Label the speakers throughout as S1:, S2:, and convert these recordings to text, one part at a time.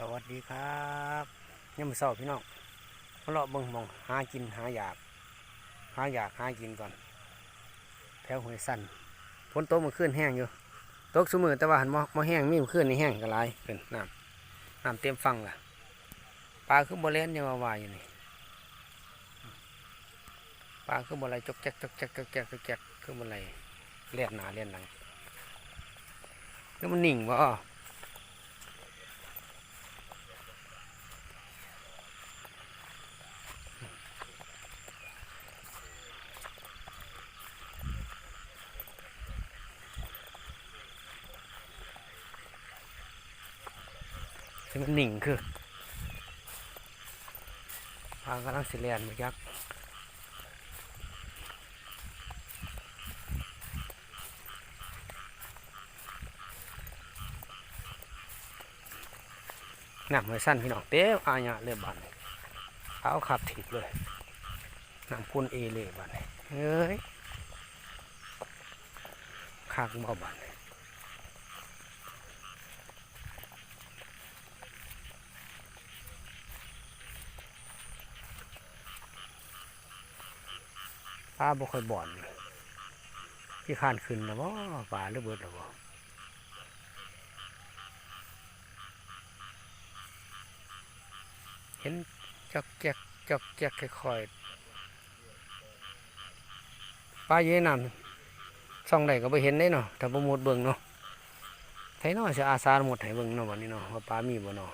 S1: สวัสดีครับยังมือเศร้าพี่น้องมาเลาะเบิ่งมองหากินหาอยาก หาอยากหากินก่อนแถวหวยสั้นฝนตกเมื่อคืนแห้งอยู่ตกสมือแต่ว่าหันมามาแห้งมีมื่อคืนนี่แห้งก็ลายเป็นน้ำน้ำเต็มฟังล่ะปลาคือบ่เล่นยังวาว่าอยู่นี่ปลาคือบ่ไหลจกแจ๊กจกแจ๊กจกแจ๊กจกแจ๊กคือบ่ไหลเลียนหนาเลียนหลังแล้วมันหนิ่งบ่อ้ อซึ่งมันหนิ่งคือพางกำลังสิเลียนมายักษ์หนักไม่สั้นพี่น้องเต้อาญะเลยบันเอาขับถีบเลยน้ำพุ่นเอเลยบันเฮ้ยขากบ่บัน ปลาบ่ค่อยบ่อนที่ข้านขึ้นนะบ่ปลาหรือเบิดหรอบ่เห็นจอกแจกจอกแจกค่อยๆปลาเยอะน้ำส่องใดก็บ่เห็นได้เนาะถ้าบ่หมดเบิ่งเนาะไทเนาะสิอาสาหมดให้เบิ่งเนาะวันนี้เนาะว่าปลามีบ่เนาะ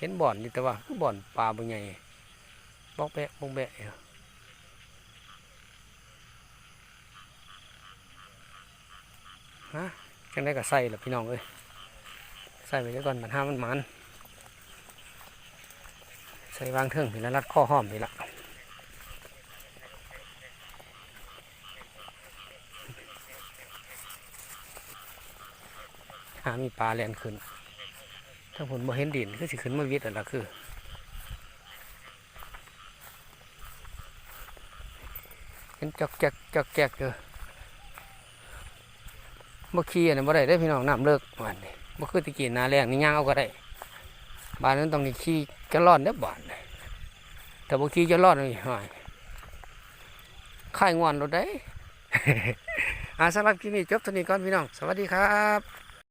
S1: เห็นบ่อนนี่แต่ว่าคือบ่อนปลาบ่ใหญ่บอกแบะบอกแบะฮะจังได้ก็ใส่ละพี่น้องเอ้ยใส่ไปแล้วก่อนมันห้ามันมันใส่วางเทิงพี่ละรัดข้อห้อมพี่ละหามีปลาแล่นขึ้น ถ้าผลบ่เห็นดินก็สิขึ้นมาวิทย์อันละคือเห็นจอกแจกจอกแจกเด้อบ่ขี้อันนั้นบ่ได้ได้อพี่น้องน้ำเลิกวันนี้บ่คือตะกี้หนาแรงนี่ย่างเอาก็ได้บ้านนั้นต้องนี่ขี้จะรอดเด้อบ้านนี่แต่บ่ขี้จะรอดนี่ห่วยค่ายงอนรถได้อาสำหรับคลิปนี้จบเท่านี้ก่อนพี่น้อง สวัสดีครับ